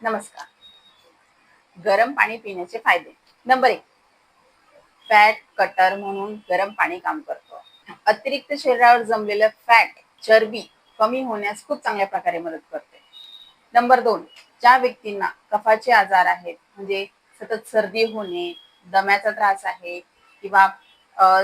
नमस्कार. गरम पाणी पिण्याचे फायदे. नंबर एक फॅट कटर म्हणून गरम पाणी काम करतो. अतिरिक्त शरीरावर जमलेलं फॅट चरबी कमी होण्यास खूप चांगल्या प्रकारे मदत करते. नंबर दोन ज्या व्यक्तींना कफाचे आजार आहेत म्हणजे सतत सर्दी होणे दम्याचा त्रास आहे किंवा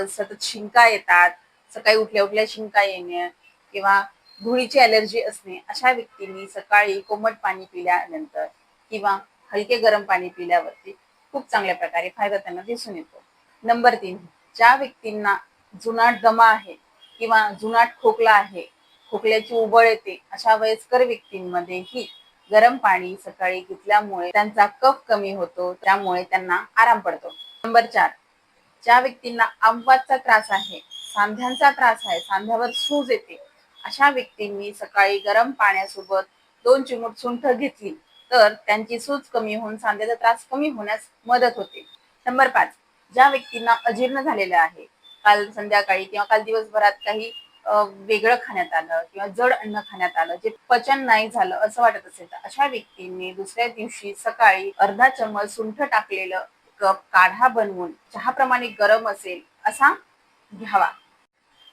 सतत शिंका येतात सकाळी उठल्या उठल्या शिंका येणे किंवा धुळीची अलर्जी असणे अशा व्यक्तींनी सकाळी कोमट पाणी पिल्यानंतर किंवा हलके गरम पाणी पिल्यावरती खूप चांगल्या प्रकारे फायदा त्यांना दिसून येतो. नंबर तीन ज्या व्यक्तींना जुनाट दमा आहे किंवा जुनाट खोकला आहे खोकल्याची उबळ येते अशा वयस्कर व्यक्तींमध्येही गरम पाणी सकाळी घेतल्यामुळे त्यांचा कफ कमी होतो त्यामुळे त्यांना आराम पडतो. नंबर चार ज्या व्यक्तींना आंबाचा त्रास आहे सांध्यांचा त्रास आहे सांध्यावर सूज येते अशा व्यक्तींनी सकाळी गरम पाण्यासोबत दोन चिमूट सुंठ घेतली तर त्यांची सूज कमी होऊन सांध्याचा त्रास कमी होण्यास मदत होते. नंबर पाच ज्या व्यक्तींना अजीर्ण झालेलं आहे काल संध्याकाळी किंवा काल दिवसभरात काही वेगळं खाण्यात आलं किंवा जड अन्न खाण्यात आलं जे पचन नाही झालं असं वाटत असेल तर अशा व्यक्तींनी दुसऱ्या दिवशी सकाळी अर्धा चमच सुंठ टाकलेलं कप काढा बनवून चहाप्रमाणे गरम असेल असा घ्यावा.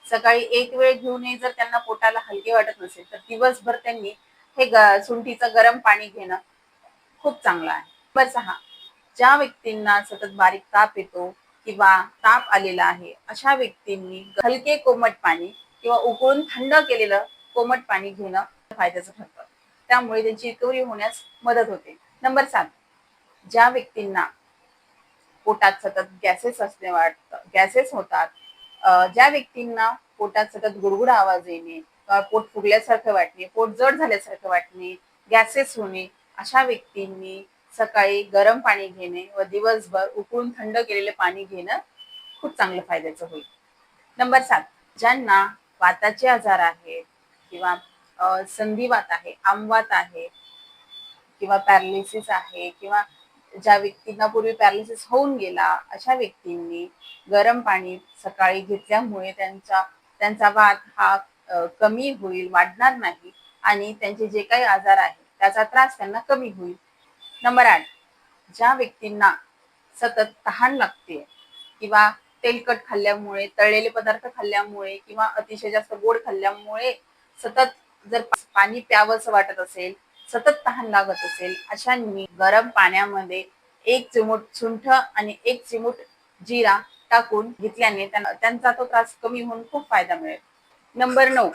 सकाळी एक वेळ घेऊनही जर त्यांना पोटाला हलके वाटत नसेल तर दिवसभर त्यांनी हे सुंठीचं गरम पाणी घेणं खूप चांगलं आहे. नंबर सहा ज्या व्यक्तींना सतत बारीक ताप येतो किंवा ताप आलेला आहे अशा व्यक्तींनी हलके कोमट पाणी किंवा उकळून थंड केलेलं कोमट पाणी घेणं फायद्याचं ठरतं. त्यामुळे त्यांची रिकव्हरी होण्यास मदत होते. नंबर सात ज्या व्यक्तींना पोटात सतत गॅसेस असणे वाटतं गॅसेस होतात ज्या व्यक्तींना पोटात सतत गुडगुड आवाज येणे पोट फुगल्यासारखं वाटणे पोट जड झाल्यासारखं वाटणे गॅसेस होणे अशा व्यक्तींनी सकाळी गरम पाणी घेणे व दिवसभर उकळून थंड केलेले पाणी घेणं खूप चांगलं फायद्याचं होईल. नंबर सात ज्यांना वाताचे आजार आहेत किंवा संधिवात आहे आमवात आहे किंवा पॅरालिसिस आहे किंवा ज्या व्यक्तींना पूर्वी पॅरालिसिस होऊन गेला अशा व्यक्तींनी गरम पाणी सकाळी घेतल्यामुळे त्यांचा त्यांचा वाद हा कमी होईल वाढणार नाही आणि त्यांचे जे काही आजार आहेत त्याचा त्रास त्यांना कमी होईल. नंबर आठ ज्या व्यक्तींना सतत तहान लागते किंवा तेलकट खाल्ल्यामुळे तळलेले पदार्थ खाल्ल्यामुळे किंवा अतिशय जास्त गोड खाल्ल्यामुळे सतत जर पाणी प्यावंसं वाटत असेल सतत तहान लागत असेल अशांनी गरम पाण्यामध्ये एक चिमूट सुंठ आणि एक चिमूट जिरा टाकून घेतल्याने त्यांचा तो त्रास कमी होऊन खूप फायदा मिळेल. नंबर नऊ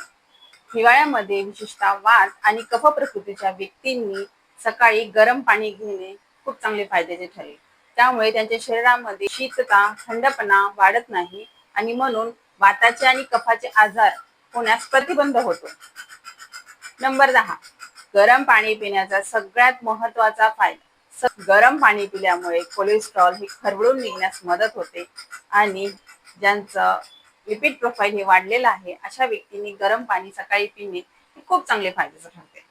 हिवाळ्यामध्ये विशेषतः वात आणि कफ प्रकृतीच्या व्यक्तींनी सकाळी गरम पाणी घेणे खूप चांगले फायद्याचे ठरेल. त्यामुळे त्यांच्या शरीरामध्ये शीतता थंडपणा वाढत नाही आणि म्हणून वाताचे आणि कफाचे आजार होण्यास प्रतिबंध होतो. नंबर दहा गरम पाणी पिण्याचा सगळ्यात महत्त्वाचा फायदा. गरम पाणी पिल्यामुळे कोलेस्ट्रॉल हे खरवडून निघण्यास मदत होते आणि ज्यांचं लिपिड प्रोफाईल हे वाढलेलं आहे अशा व्यक्तींनी गरम पाणी सकाळी पिणे हे खूप चांगले फायद्याचं ठरते.